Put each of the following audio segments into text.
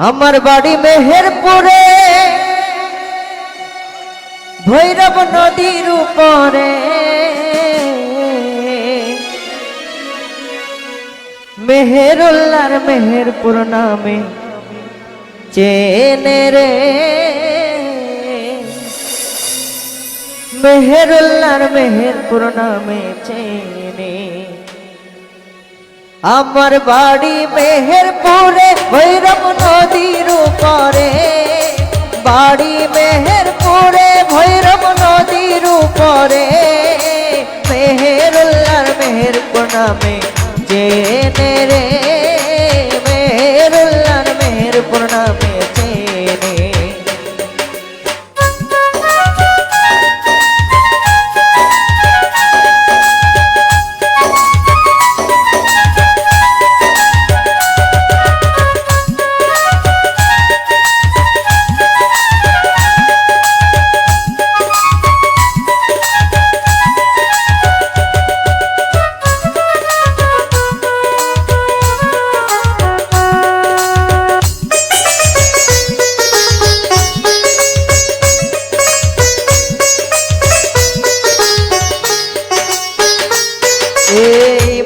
আমার বাড়ি মেহেরপুরে। ভৈরব নদীর উপরে। মেহেরুল্লার মেহেরপুর নামে চেনে রে। মেহেরুল্লার মেহেরপুর নামে চেনে। আমার বাড়ি মেহেরপুরে, ভৈরব নদীর উপরে। বাড়ি মেহেরপুরে, ভৈরব নদীর উপরে। মেহেরুল্লার মেহেরপুর নামে যে রে।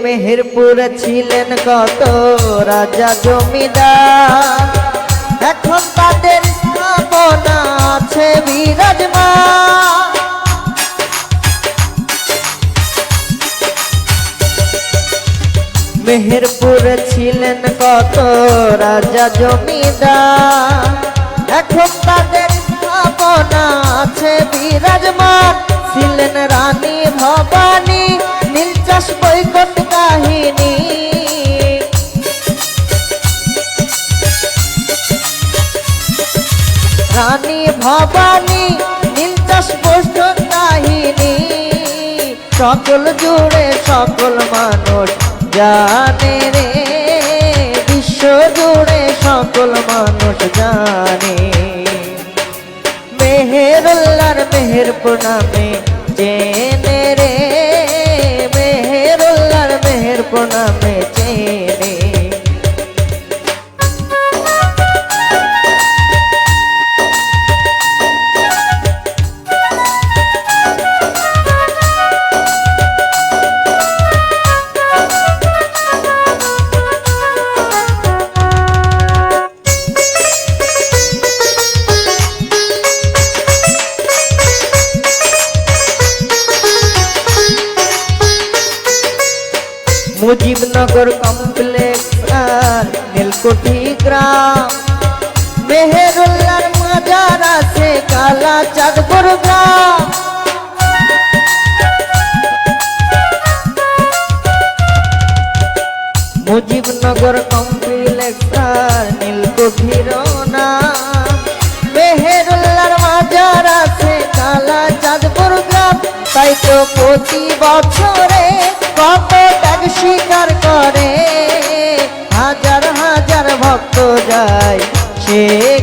মেহেরপুর ছিলেন কত রাজা জমিদার। এখন তাদের স্থাপনা আছে বিরাজমান। মেহেরপুর ছিলেন কত রাজা জমিদার। এখন ভবানী নীলচাষ স্পষ্ট কাহিনী সকল জুড়ে সকল মানুষ জানে রে, বিশ্ব জুড়ে সকল মানুষ জানে। মেহের মেহেরপুর নামে মুজিবনগর কমপ্লেক্স আর নীলকুঠি গ্রাম। মেহেরুল্লার মাজার আছে কালা চাঁদপুর গ্রাম। মুজিবনগর কমপ্লেক্স আর নীলকুঠির মেহেরুল্লার মাজার আছে কালা চাঁদপুর গ্রাম। তাই তো প্রতি বছরে কত স্বীকার করে। হাজার হাজার ভক্ত যায় সেখানে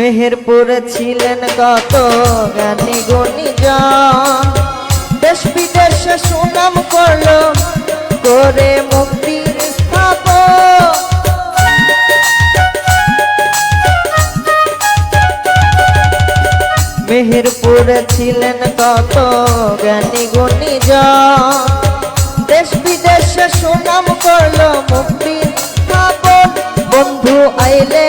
মেহেরপুরে ছিলেন কত জ্ঞানী গুণীজন। দেশ বিদেশে সুনাম করল, করে স্থাপন মেহেরপুরে ছিলেন কত জ্ঞানী গুণীজন। দেশ বিদেশে সুনাম করল মুক্তি বন্ধু আইলে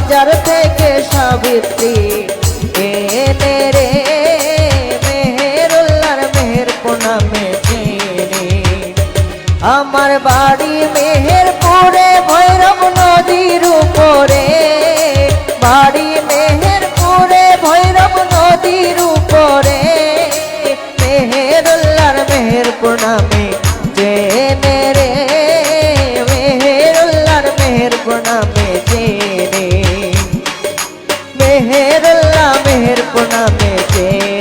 বাজার থেকে সাবিত্রী এনে রে মেহের। প্রণামে আমার বাড়ি মেহেরপুরে, ভৈরব নদীর উপরে। বাড়ি মেহেরপুরে, ভৈরব নদীর উপরে। মেহেরুল্লার মেহেরপুর নামে মেহেরুল্লাহ মেহের পোনা জেনে